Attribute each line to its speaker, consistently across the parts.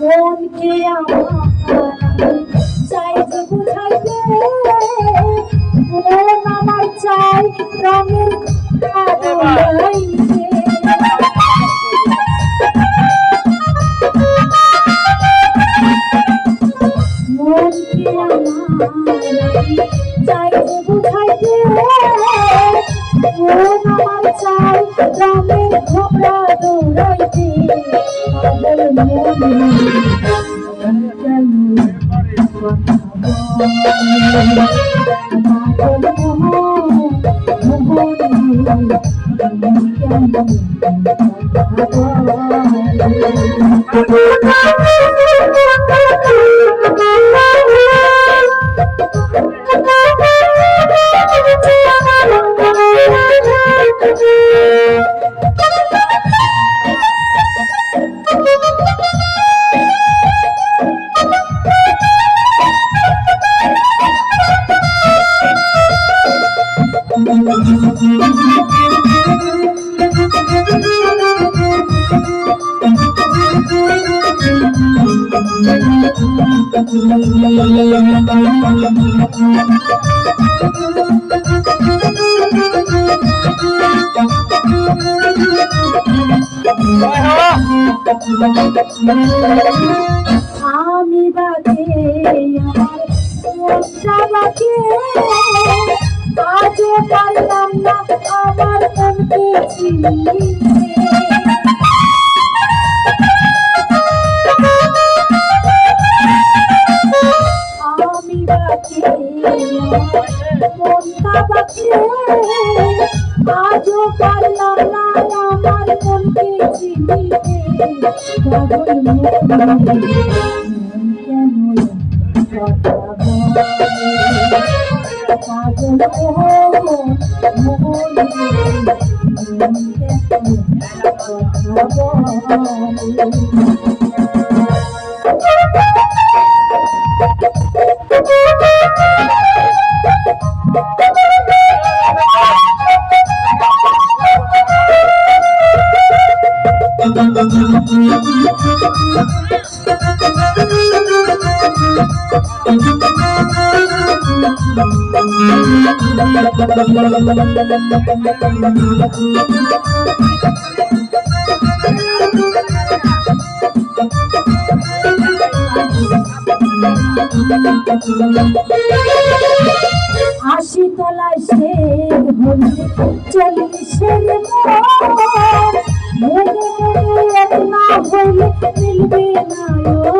Speaker 1: মনকে আমার চাই বুঝাইতে আমার চাই রঙের ঘোড়া দৌড়াইতে। পাগল মন কেন Thank you. আমি বাদে আমার বাকে আজও পারলাম না আমার মনকে চিনতে আজও পারলাম না আমার মনকে চিনতে পাগল মন কেন পাগল মোহন কথা বলে আশি তলায় সে হইলে চল্লিশের মনে মনে না হইলে মিলবে না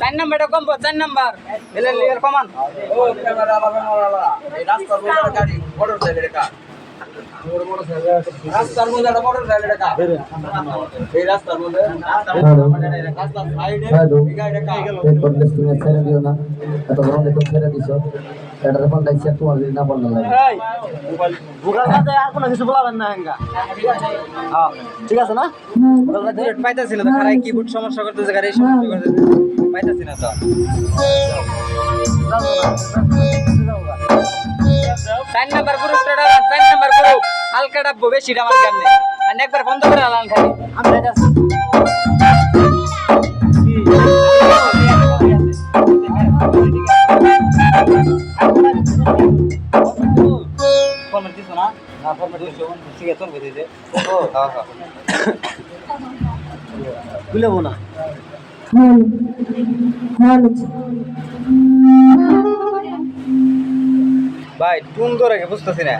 Speaker 2: চার নাম্বারটা কম চার নাম্বার। এলে লিগার কমান।
Speaker 3: ও ক্যামেরা লাগানো রাস্তার গাড়ি মোটর সাইকেল কা রাস্তার মধ্যে একটা মোটর সাইকেল কা এই রাস্তার মধ্যে রাস্তার সাইডে এই গাড়িটা কা
Speaker 4: এই পডকাস্ট তুমি ছেড়ে দিও না। এত গরম দেখো ছেড়ে দিছো। এটার ফোন লাগছে তোমার যদি না বললে লাগে।
Speaker 5: গুগল সাথে আর কোনো কিছু বলাবেন না হেঙ্গা। হ্যাঁ ঠিক আছে না?
Speaker 2: তো খারাই কিবোর্ড সমস্যা করতেছে গাড়ি সমস্যা করতেছে। পাইতাছি না তো। চার নাম্বার গ্রুপটা ডালান হালকা ডাব্বো বেশি ডাবার কারণে আর একবার বন্ধ করে ডালান খালি।
Speaker 5: আমি রেডি আছি
Speaker 2: ফর্মেট দিছো না ভাই টুন ধরে বুঝতেছি না।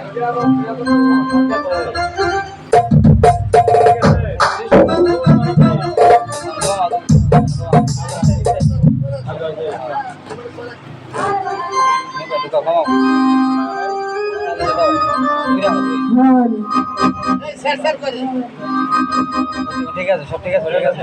Speaker 2: ঠিক আছে সব ঠিক আছে ঠিক আছে